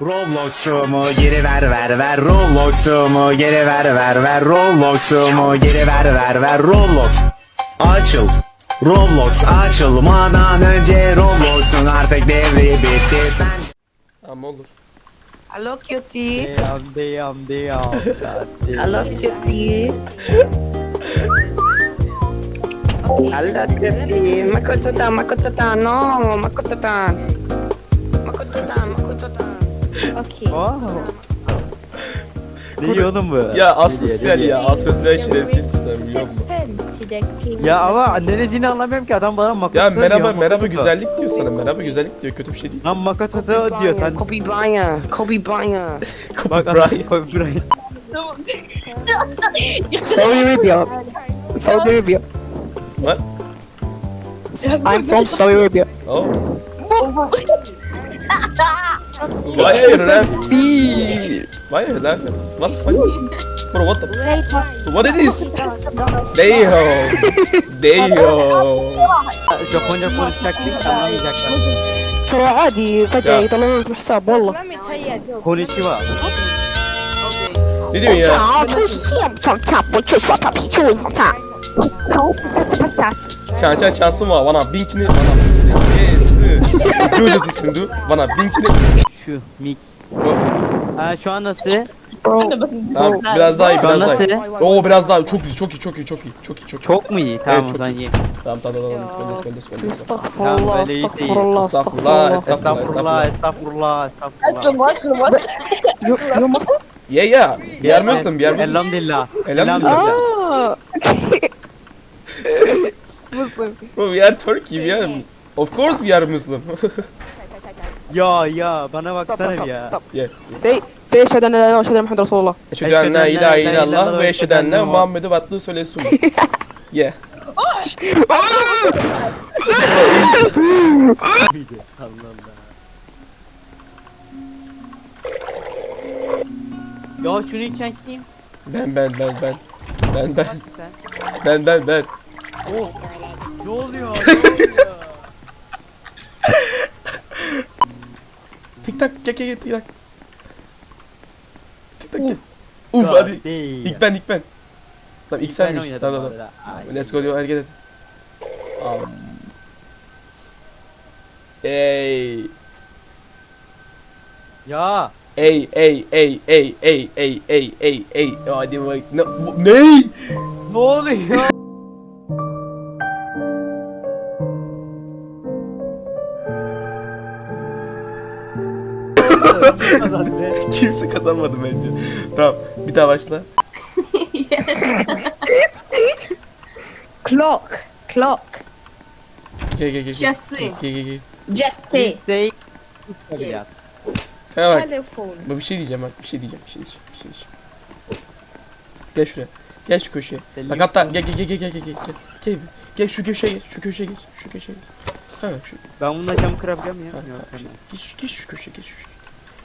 Roblox'umu geri ver ver ver Roblox'umu geri ver ver ver Roblox'umu geri ver ver ver Roblox Açıl Roblox açılmadan önce Roblox'un artık devri bitti ben Ama olur. Hello cutie. Damn, damn, damn. Hello cutie. Hello cutie. Makoto-tan, Makoto-tan, no, Makoto-tan. Makoto-tan, Makoto-tan. Okay. Ne diyor oğlum bu? Ya asosyal ya. Asosyal şerefsizsin sen biliyor musun? Ya ama ne dediğini anlamıyorum ki adam bana makoto Ya merhaba merhaba güzellik diyor sana. Merhaba güzellik diyor. Kötü bir şey değil. Lan da diyor sen. Kobe Bryant, Kobe Bryant. Bak Brian. Kobe Bryant. Saudi Arabia. Saudi Arabia. What? I'm from Saudi Arabia. Oh. Why are you laughing? Why are you laughing? What's funny? Bro, what the? What is this? Damn. Damn. Japonca konuşacaktık anlamayacaklar. ترى عادي فجأة يطلعون في حساب والله Let me tell you a joke. Konnichiwa. Ne diyorsun ya? 啊，出现从他不去说他皮球从他，从这是不下去。 Çan çan çansın var. Bana binkini. Bana binkini. Yes. Jojo'su sindu. Bana binkini. şu mik. Bu. Ha şu an nasıl? Tamam biraz daha iyi Şu biraz daha iyi. Oo biraz daha çok iyi çok iyi çok iyi çok iyi çok iyi çok iyi. Çok mu iyi? Tamam Evet, o çok iyi. Tamam tamam tamam let's go let's go let's go, let's go. Estağfurullah, Tamam, böyle iyisi iyi. estağfurullah, Estağfurullah, estağfurullah. Estağfurullah, estağfurullah, estağfurullah. Yo, yo must... Yeah yeah. Bir yer mi olsun bir yer mi Of course we are يا يا بنا وقتنا يا Yeah. Say, say eşhedü en la ilahe illallah ve eşhedü enne Muhammed Resulullah. Eşhedü en la ilahe illallah ve eşhedü enne Muhammed'e vatlı söylesin. Yeah. Ya şunu içen kim? Ben ben ben ben. Ben ben Sen. ben ben ben. Oh. Ne oluyor? Ne oluyor? Tik tak gel gel gel tik tak. Tik tak gel. Uf hadi. Değil. İlk ben ilk ben. Tamam ilk Ben senmiş. oynadım Tamam bu tamam. arada. Ay. Let's go diyor hareket et. Um. Ey. Ya. Ey ey ey ey ey ey ey ey ey. Hadi bak. Ne? bu- Ne? Ne oluyor? Kimse kazanmadı bence. Tamam. Bir daha başla. Clock. Clock. Gel gel gel. gel. Just say. Gel gel gel. Just say. Stay. Yes. Ha bak. Telephone. Bak bir şey diyeceğim bak. Bir şey diyeceğim. Bir şey diyeceğim. Bir şey diyeceğim. Gel şuraya. Gel şu köşeye. Bak hatta gel gel gel gel gel gel gel. Gel. Gel şu köşeye geç. Şu köşeye geç. Şu köşeye geç. Ha şu. Ben bununla camı kırabiliyor muyum? Ha, Yok. Geç, geç şu köşeye geç şu köşeye.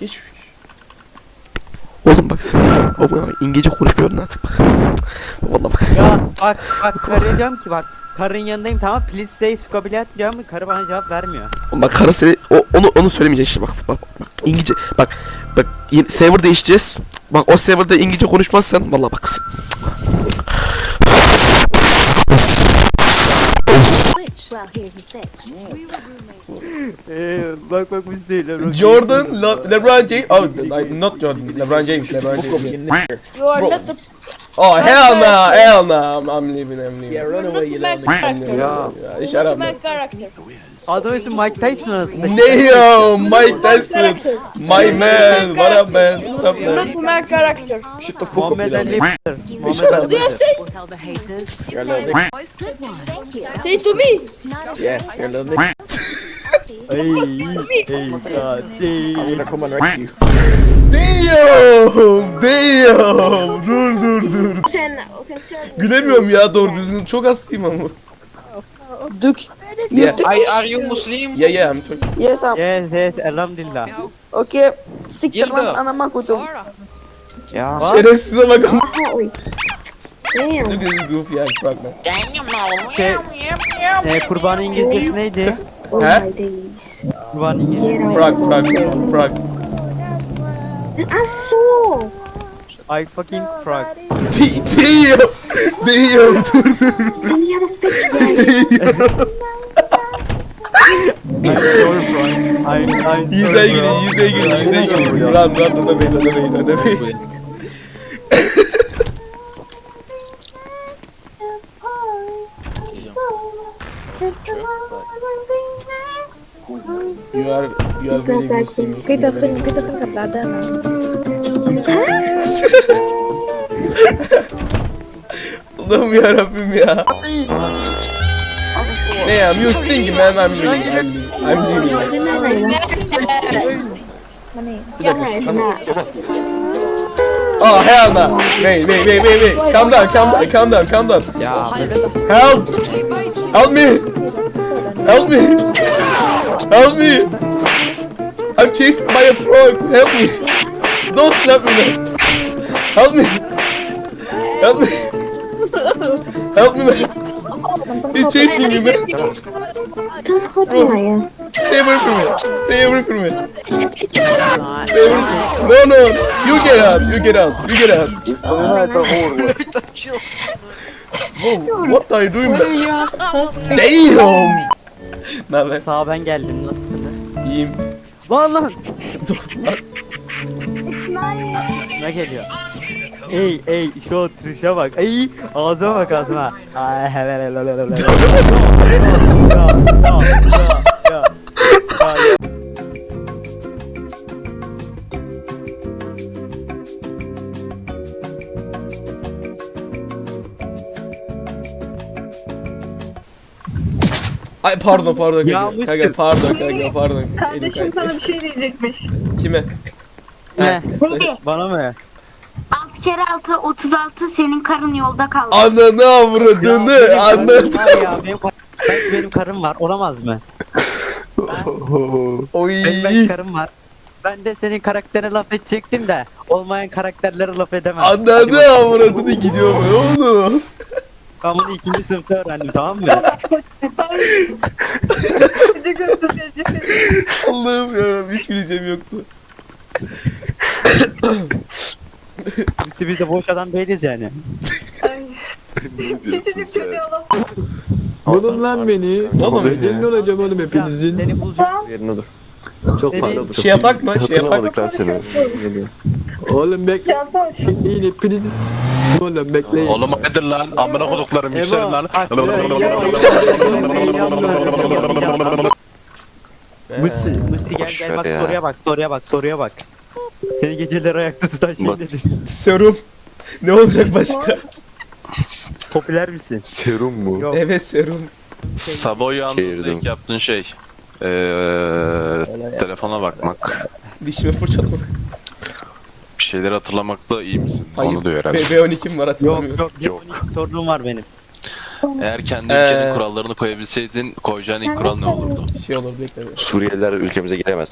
Geç. Oğlum bak sen. Oğlum İngilizce konuşmuyorsun artık bak. Vallahi bak. Ya bak bak karıya diyorum ki bak karın yanındayım tamam please say sukabiliyat diyorum karı bana cevap vermiyor. Oğlum Bak karı seni o, onu onu söylemeyeceksin işte bak bak bak İngilizce bak bak server değişeceğiz. Bak o serverda İngilizce konuşmazsan vallahi bak. Eee bak bak biz değil. Lebron Jordan, Le- LeBron James. Oh, like, not Jordan. LeBron James. LeBron James. yeah. You are Bro. not the Oh hell no, hell no. I'm, I'm leaving. I'm leaving. Yeah, run away, you lonely. I'm leaving. character. Yeah, shut up. main Man. character. Adam ismi Mike Tyson arasında. Damn, Mike Tyson. My man. What up, man? What up, You're man? not main character. Shut the fuck up, Muhammed you Ali. Peter. Shut Muhammed up. Ali. We'll tell the haters. You're. Thank you. Say to me. Yeah, you're. Ey ey Ei, eita, A mina. Damn! Damn! Dur dur dur. Sen, Gülemiyorum ya doğru düzgün. Çok hastayım ama. Dük. Yeah. I, are you Muslim? Yeah yeah I'm Turkish. Yes abi. Yes yes elhamdülillah. Okey. Siktir lan Yıldı. anama koydum. Ya. Şerefsize bak ama. Look at this goofy ass fuck man. Şey, e, kurbanın İngilizcesi neydi? all Running in. Frog, frog, frog. I saw. I fucking frog. Değiyor. Değiyor. Dur dur. And you have a fish guy. Değiyor. I'm sorry bro. I'm, I'm Yüze sorry gülün, bro. yüze gülün, yüze gülün. Run, run, ödemeyin. You are, you are very good singer. Kita pun kita pun kata ada Allah'ım yarabbim ya. Ne ya, you sting man, I'm leaving, I'm I'm leaving. Bir dakika, tamam. Oh hell no! Wait, wait, wait, wait, wait. Calm down, calm down, calm down, calm down. Ya Help! Help me! Help me! Help me! I'm chased by a frog. Help me! Don't snap me, man. Help me! Help me! Help me, man. He's chasing me, man. Don't hold me. Stay away from me. Stay away from me. Stay away from me. No, no. You get out. You get out. You get out. Whoa, what are you doing, man? Damn! Ne haber? Sağ ben geldim nasılsınız? İyiyim. Lan lan. Lan. Ne geliyor? Ey ey şu trişe bak. Ey ağzıma bak ağzıma. Ay hele hele hele hele. Ya, ya, ya, ya. Ya, Ay pardon pardon Ya kanka. Kanka pardon kanka pardon. Kardeşim sana bir şey diyecekmiş. Kime? Ne? Bana mı? 6 kere 6 36 senin karın yolda kaldı. Ananı avradını var ya, benim, belki benim karım var olamaz mı? Oy. Benim belki karım var. Ben de senin karakterine laf edecektim de olmayan karakterlere laf edemem. Hadi Ananı bakalım. avradını gidiyor mu oğlum? Ben bunu ikinci sınıfta öğrendim tamam mı? Allah'ım yarabbim hiç güleceğim yoktu. Biz, biz de boş adam değiliz yani. Küçücük çocuğa laf. Bulun lan beni. Oğlum Becerinin olacağım oğlum hepinizin. Seni bulacağım. Yerine dur. Çok pardon. Şey yapak mı? Şey yapak. Hatırlamadık lan seni. Oğlum bekle. İyi hepinizin. Oğlum bekleyin. Oğlum hayırdır lan? Amına koduklarım yükselin lan. Musti gel Boş gel ver bak ya. soruya bak soruya bak soruya bak. Seni geceleri ayakta tutan şey nedir? Serum. Ne olacak başka? Popüler misin? Serum mu? Yok. Evet serum. Sabah uyandığında ilk yaptığın şey. Eee telefona bakmak. Dişimi fırçalamak. Bir şeyleri hatırlamakta iyi misin? Hayır. Onu diyor herhalde. B12'm var Yok hatırlamıyorum. yok Yok. yok. Sorunum var benim. Eğer kendi Ee. ülkenin kurallarını koyabilseydin koyacağın ilk kural ne olurdu? Şey olur bekle. Suriyeliler ülkemize giremez.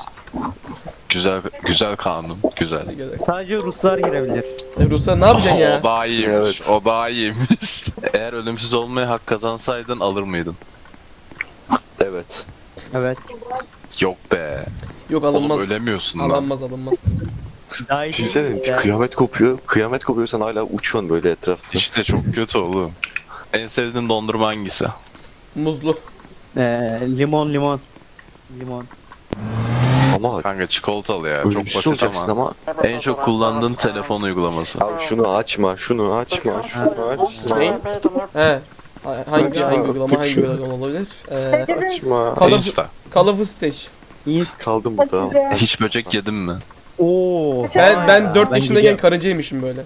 Güzel güzel kanun. Güzel. Sadece Ruslar girebilir. E, Ruslar ne yapacaksın O ya? daha iyiymiş. Evet. O daha iyiymiş. Eğer ölümsüz olmaya hak kazansaydın alır mıydın? Evet. Evet. Yok be. Yok Oğlum alınmaz. ölemiyorsun lan. Alınmaz alınmaz. Daha iyi Düşünsene değil mi? kıyamet kopuyor. Kıyamet kopuyor sen hala uçuyorsun böyle etrafta. İşte çok kötü oğlum. En sevdiğin dondurma hangisi? Muzlu. Ee, limon limon. Limon. Ama Kanka çikolatalı ya. Çok ölümsüz basit olacaksın ama. ama. En çok kullandığın telefon uygulaması. Abi şunu açma, şunu açma, şunu açma. Ne? He. Ha- Hangi Açma. hangi uygulama hangi uygulama olabilir? Ee, Açma. Color, Insta. Colorful Stage. İyi. Kaldım burada. Hiç böcek yedin mi? Oo. Ben ben 4 Ben yaşındayken gidiyorum. karıncaymışım böyle.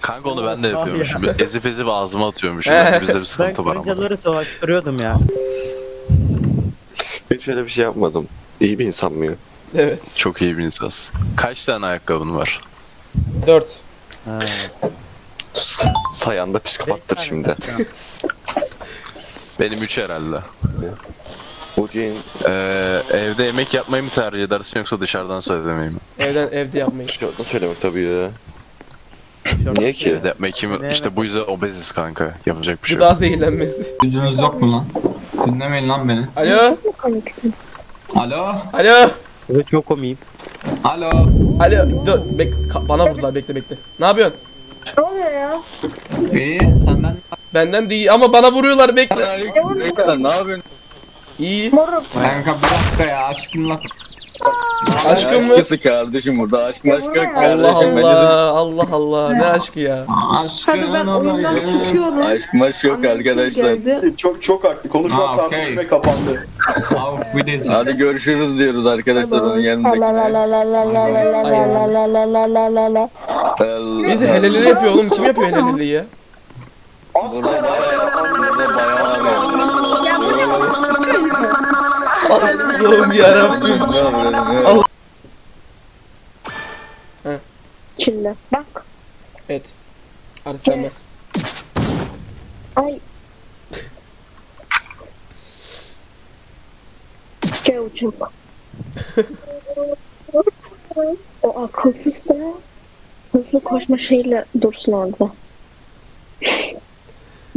Kanka onu ben de Abi yapıyormuşum. ya. Ezip ezip ağzıma atıyormuşum. Yani bizde bir Ben sıkıntı var ama. karıncaları savaştırıyordum ya. Hiç öyle bir şey yapmadım. İyi bir insan mıyım? Evet. Çok iyi bir insansın. Kaç tane ayakkabın var? 4. Ha. Sayan da psikopattır şimdi. Benim 3 herhalde. Bu diye Ee, evde yemek yapmayı mı tercih edersin yoksa dışarıdan söylemeyi mi? Evden evde yapmayı. dışarıdan söylemek tabii ya. Niye ki? Evde yapmayı kim? İşte bu yüzden obeziz kanka. Yapacak bir şey yok. Gıda zehirlenmesi. Gücünüz yok mu lan? Dinlemeyin lan beni. Alo? Komiksin. Alo? Alo? Evet çok komiyim. Alo. Alo dur bek ka- bana vurdular bekle bekle. Ne yapıyorsun? Ne oluyor ya? İyi senden. Benden değil ama bana vuruyorlar bekle. Ne yapıyorsun? İyi. Moruk. Kanka bir dakika ya aşkımla. Aşkım mı? Aşkısı kardeşim burada aşk maşk yok Allah kardeşim. benim. Allah Allah Allah ne aşkı ya. Aşkım Hadi ben oyundan çıkıyorum. Aşk maşk yok arkadaşlar. Geldi. Çok çok haklı. Konuşma Ha, okey. tartışma kapandı. Auf Wiedersehen. Hadi görüşürüz diyoruz arkadaşlar onun La la yanındakine. la la la la la la la la la la la la la. Allah. Bizi helelini yapıyor oğlum kim yapıyor heleliliği ya? Burada bayağı burada bayağı Allah'ım yarabbim. Allah. Şimdi bak. Evet. Artık senmez. Ay. Çocuk. o akılsız da hızlı koşma şeyle dursun orada.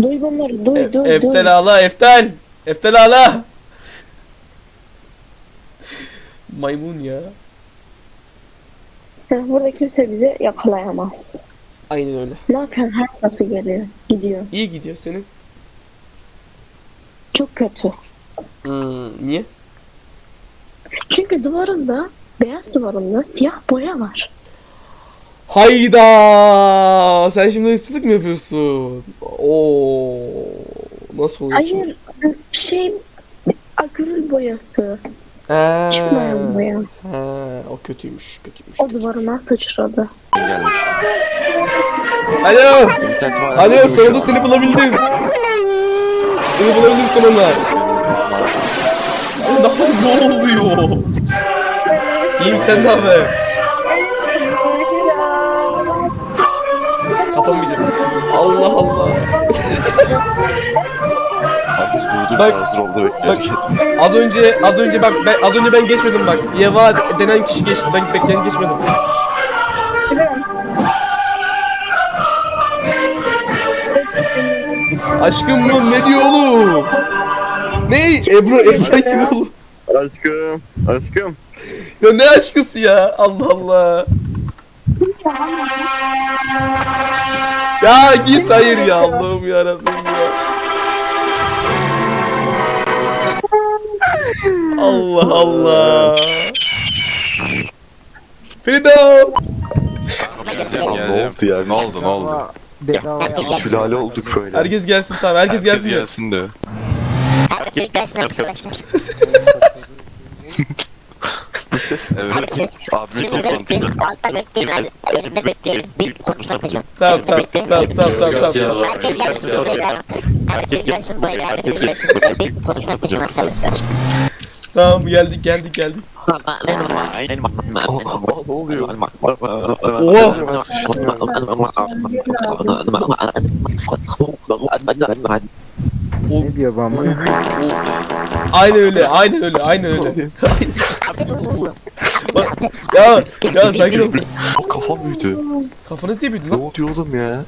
duy bunları, duy, E- duy, duy. Eftel ağla Eftel. Eftel ağla. Maymun ya. Burada kimse bizi yakalayamaz. Aynen öyle. Ne yapıyorsun? Her nasıl geliyor? Gidiyor. İyi gidiyor senin. Çok kötü. Hmm, niye? Çünkü duvarında, beyaz duvarında siyah boya var. Hayda! Sen şimdi hırsızlık mı yapıyorsun? Oo, nasıl oluyor? Hayır, şey akril boyası. Ha, Çıkmayan boya. ha, o kötüymüş, kötüymüş. O kötü. duvarına sıçradı. Gelmiş. Alo! İnternet var. Alo, sonunda seni bulabildim. Seni bulabildim sonunda. Ne, ne oluyor? İyiyim sen ne haber? Kapamayacağım. Allah Allah. Abi vurdu Bak- hazır oldu beklerken. Az önce az önce bak ben az önce ben geçmedim bak. Yeva denen kişi geçti. Ben bekleyen geçmedim. Aşkım mı? Ne diyor oğlum? Ne? Ebru Ebru kim oğlum? Aşkım. Aşkım. Ya ne aşkısı ya? Allah Allah. Ya git hayır ya Allah'ım ya Rabbim Allah Allah. Frida. Geleceğim Ne geleceğim. oldu ya? Ne oldu ne oldu? Sülale olduk böyle. Herkes gelsin tamam herkes gelsin diyor. gelsin de. Herkes gelsin arkadaşlar. Evet. Abimin toplantısı. altta bekleyin. Elimde bekleyin. Bir konuşmak istiyorum. Tamam tamam tamam tamam tamam tamam. Herkes gelsin buraya. Herkes gelsin buraya. Herkes gelsin buraya. Bir konuşmak istiyorum arkadaşlar. Tamam geldik geldik geldik. Aa, ne oluyor? Oha. Ne diyor bu ama? Aynen öyle aynen öyle aynen öyle. Bak, ya ya sakin ol. O kafam büyüdü. Kafanız niye büyüdü Ne lan? oluyor oğlum ya?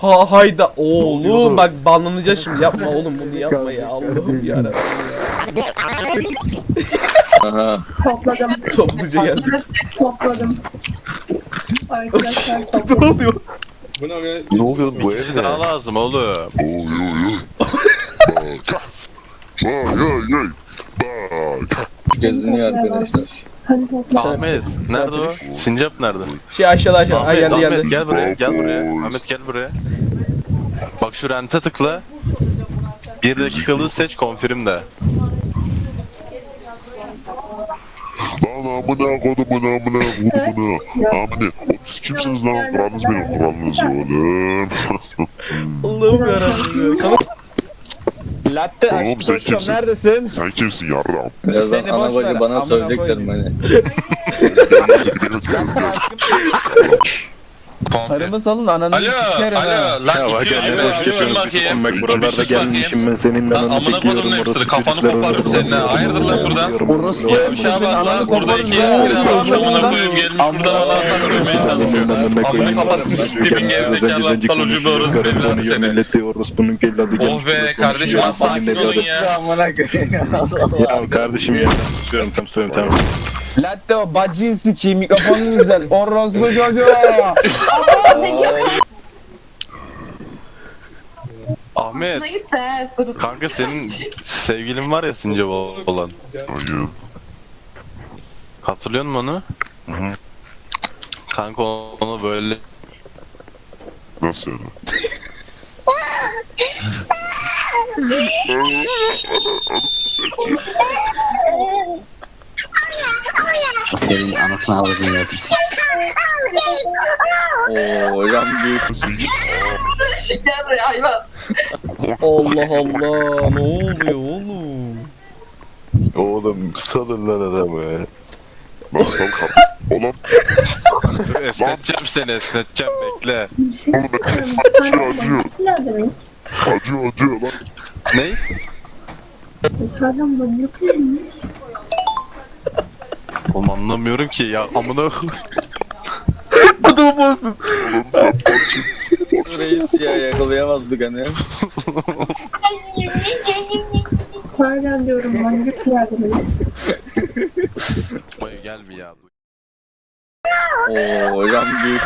Ha hayda oğlum bak banlanacağız şimdi yapma oğlum bunu yapma ya Allah'ım yarabbim. Aha. Topladım. Topluca geldik. Topladım. Arkadaşlar topladım. ne oluyor? Ne oluyor bu ev ne? Daha lazım oğlum. Geziniyor arkadaşlar. Topla. Ahmet nerede o? Sincap nerede? Şey aşağıda aşağıda. Ay Ahmet, geldi Ahmet geldi. gel buraya gel buraya. Ahmet gel buraya. Bak şu rente tıkla. Bir dakikalığı seç confirm de. amına kodumun amına kodumun amına. Siz kimsiniz lan? Kur'an'ınız benim Kur'an'ınız oğlum. Allah'ım yarabbim. Kanka Latte Oğlum sen aşkım kimsin? neredesin? Sen kimsin yarram? Birazdan ana bacı bana amına sövecekler Latte aşkım. Komple. Arama salın ananı Alo, sikerim ha. alo, Ya lan bak gidiyorsun nereye alo, alo, alo, bakayım. bakayım. buralarda Sus bakayım. gelmişim ben senin ben Lan onu amına kodumun çekiyorum. hepsini, kafanı koparırım senin ha. Hayırdır lan buradan? Orası Gelmiş Gelmiş abi lan, lan burada iki kere varmış amına koyayım gelmiş burada bana atan ölmeyi sanmıyor. Amına kafasını siktimin gerizekalı aptal ucunda orası benim lan seni. bunun evladı Oh be kardeşim az sakin olun ya. Amına koyayım. Ya kardeşim ya. Tamam söylüyorum tamam. Latte o bacıyı sikeyim mikrofonun güzel. Orospu çocuğu. Ahmet. Kanka senin sevgilin var ya Sincap olan. Hayır. Hatırlıyor musun onu? Kanka onu böyle Nasıl yani? Senin anasını avradını yedim. Oo hocam büyük. Allah Allah ne oluyor oğlum? Oğlum salın lan adamı. Lan sal kap. Oğlum Dur, esneteceğim seni esneteceğim bekle. Oğlum söyleyeceğim. acıyor acıyor. Acıyor acıyor lan. Ne? Hala manyak mıyız? Oğlum anlamıyorum ki ya amına Adamı bozdun. Reis ya yakalayamazdık hani. Hala diyorum manyak mıyız? Vay gel bir ya. Oo hocam büyük.